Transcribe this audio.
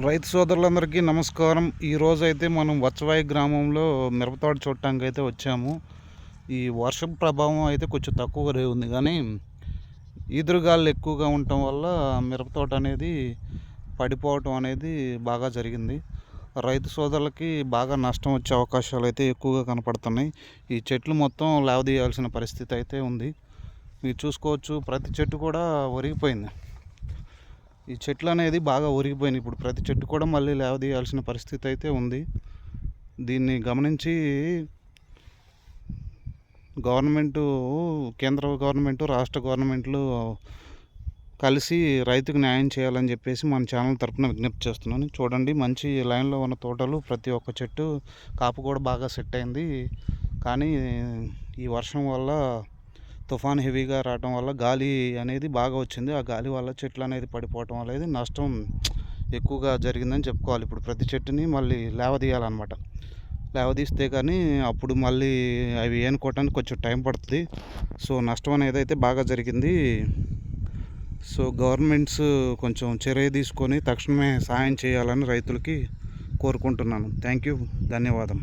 రైతు సోదరులందరికీ నమస్కారం. ఈరోజు అయితే మనం వచ్చవాయి గ్రామంలో మిరపతోట చూడటానికి అయితే వచ్చాము. ఈ వర్షం ప్రభావం అయితే కొంచెం తక్కువగా ఉంది. కానీ ఈదురుగాలు ఎక్కువగా ఉండటం వల్ల మిరపతోట అనేది పడిపోవటం అనేది బాగా జరిగింది. రైతు సోదరులకి బాగా నష్టం వచ్చే అవకాశాలు అయితే ఎక్కువగా కనపడుతున్నాయి. ఈ చెట్లు మొత్తం లేవదీయాల్సిన పరిస్థితి అయితే ఉంది. మీరు చూసుకోవచ్చు. ప్రతి చెట్టు కూడా ఒరిగిపోయింది. ఈ చెట్లు అనేది బాగా ఒరిగిపోయినాయి. ఇప్పుడు ప్రతి చెట్టు కూడా మళ్ళీ లేవదీయాల్సిన పరిస్థితి అయితే ఉంది. దీన్ని గమనించి గవర్నమెంటు కేంద్ర గవర్నమెంటు రాష్ట్ర గవర్నమెంట్లు కలిసి రైతుకు న్యాయం చేయాలని చెప్పేసి మన ఛానల్ తరఫున విజ్ఞప్తి చేస్తున్నాను. చూడండి మంచి లైన్లో ఉన్న తోటలు ప్రతి ఒక్క చెట్టు కాపు కూడా బాగా సెట్ అయింది. కానీ ఈ వర్షం వల్ల తుఫాన్ హెవీగా రావడం వల్ల గాలి అనేది బాగా వచ్చింది. ఆ గాలి వల్ల చెట్లు అనేది పడిపోవటం వల్ల అనేది నష్టం ఎక్కువగా జరిగిందని చెప్పుకోవాలి. ఇప్పుడు ప్రతి చెట్టుని మళ్ళీ లేవదీయాలన్నమాట. లేవదీస్తే కానీ అప్పుడు మళ్ళీ అవి ఏనుకోవటానికి కొంచెం టైం పడుతుంది. సో నష్టం అనేది అయితే బాగా జరిగింది. సో గవర్నమెంట్స్ కొంచెం చర్య తీసుకొని తక్షణమే సహాయం చేయాలని రైతులకి కోరుకుంటున్నాను. Thank you. ధన్యవాదం.